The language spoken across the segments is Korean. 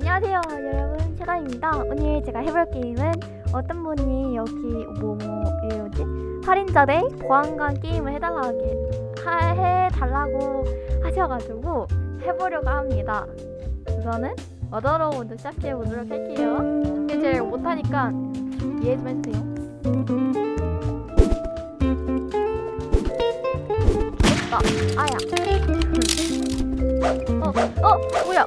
안녕하세요 여러분. 최다입니다. 오늘 제가 해볼 게임은 어떤 분이 여기 뭐뭐 뭐지? 살인자 대 보안관 게임을 해달라 하, 해달라고 하셔가지고 해보려고 합니다. 우선은 어더로 먼저 시작해 보도록 할게요. 근데 제가 못하니까 이해 좀 해주세요. 아, 아야. 어, 어, 뭐야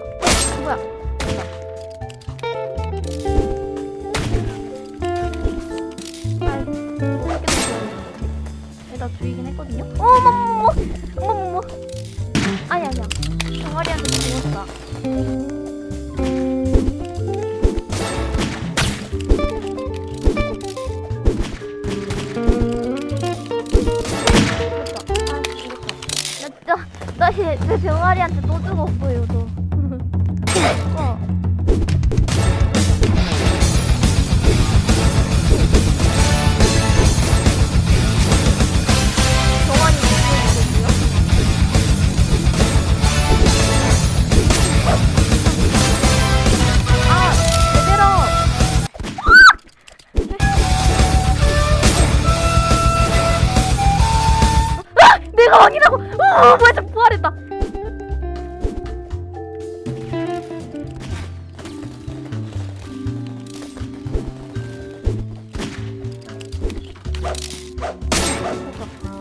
나 죽이긴 했거든요. 어머머머, 어머머머. 아니 아니야. 병아리한테. 아, 죽었다. 나 진짜 나내 병아리한테 또 죽었어요, 저. 아, 왕이라고. 어, 뭐야, 저 부활했다.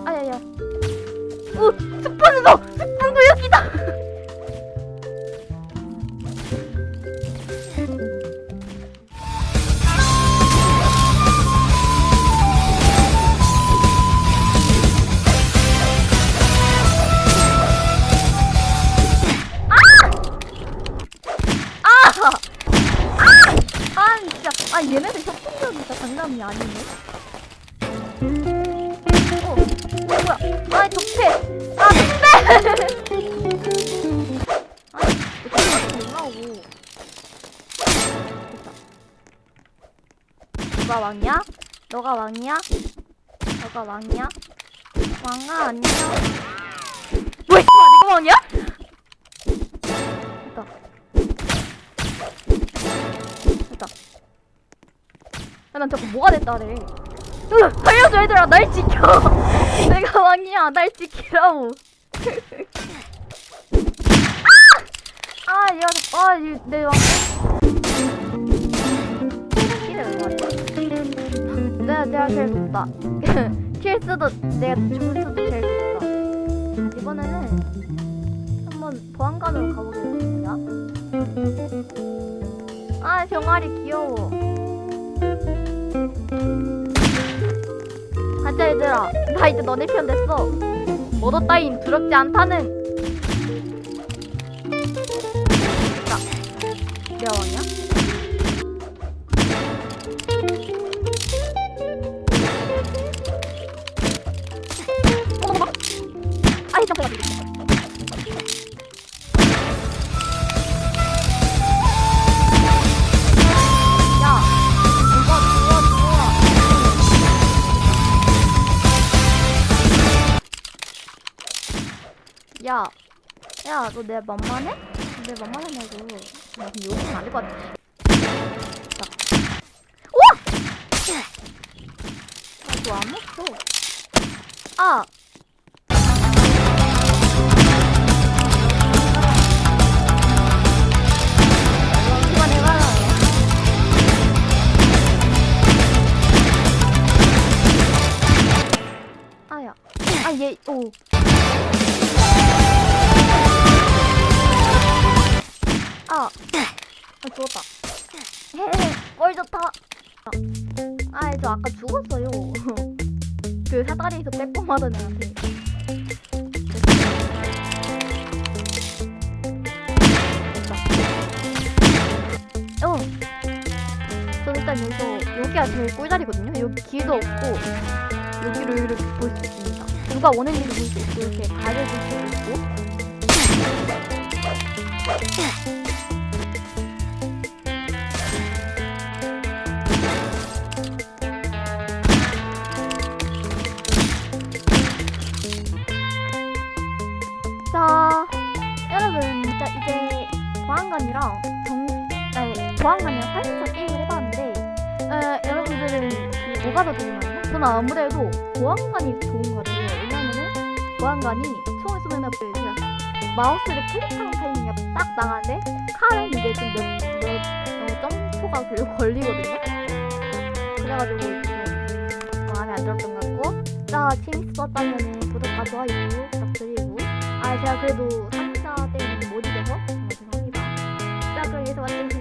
아야야. 오, 스폰서, 장난이 아니네 어 뭐야 아 적폐 아 적폐 아니 어떻게 올라오고 됐다 누가 왕이야? 너가 왕이야? 너가 왕이야? 왕아 안녕 난 자꾸 뭐가 됐다래. 으, 살려줘 얘들아 날 지켜. 내가 왕이야 날 지키라고. 아, 아 얘가 아 내 왕. 키를 왜 말해? 내가 내가 제일 좋다. 킬수도 내가 죽을 수도 제일 좋다. 이번에는 한번 보안관으로 가보겠습니다. 아 병아리 귀여워 가자 얘들아. 나 이제 너네 편 됐어. 모도 따윈 두렵지 않다는. 자 내가 왕이 야, 야, 너 내 만만해? 내 만만하냐고. 나 근데 여기는 안될 것 같아. 자. 우와! 아, 너안 먹어. 아! 아야. 아, 얘, 오. 아, 저 아까 죽었어요. 그 사다리에서 빼꼼하던 애한테. 어. 저 일단 여기서 여기가 제일 꿀자리거든요. 여기 길도 없고 여기를 이렇게 볼 수 있습니다. 누가 오는 길을 볼수 있고 이렇게 가려줄 수도 있고. 자, 여러분, 자, 이제 보안관이랑 경, 보안관이랑 살면서 게임을 해봤는데 에, 여러분들은 그 뭐가 더 좋나요? 저는 아무래도 보안관이 좋은 것 같아요. 왜냐면은 보안관이 총을 쏘면 제가 마우스를 클릭하는 타이밍이 딱 나가는데 칼은 이게 좀 몇 몇 어, 점초가 걸- 걸리거든요. 그래가지고 좀 마음에 안 들었던 것 같고 자 재밌었다면 구독과 좋아요 부탁드리고 아 제가 그래도 상자 때문에 못 이겨서 정말 죄송합니다. 자 그럼 여기서 마치겠습니다.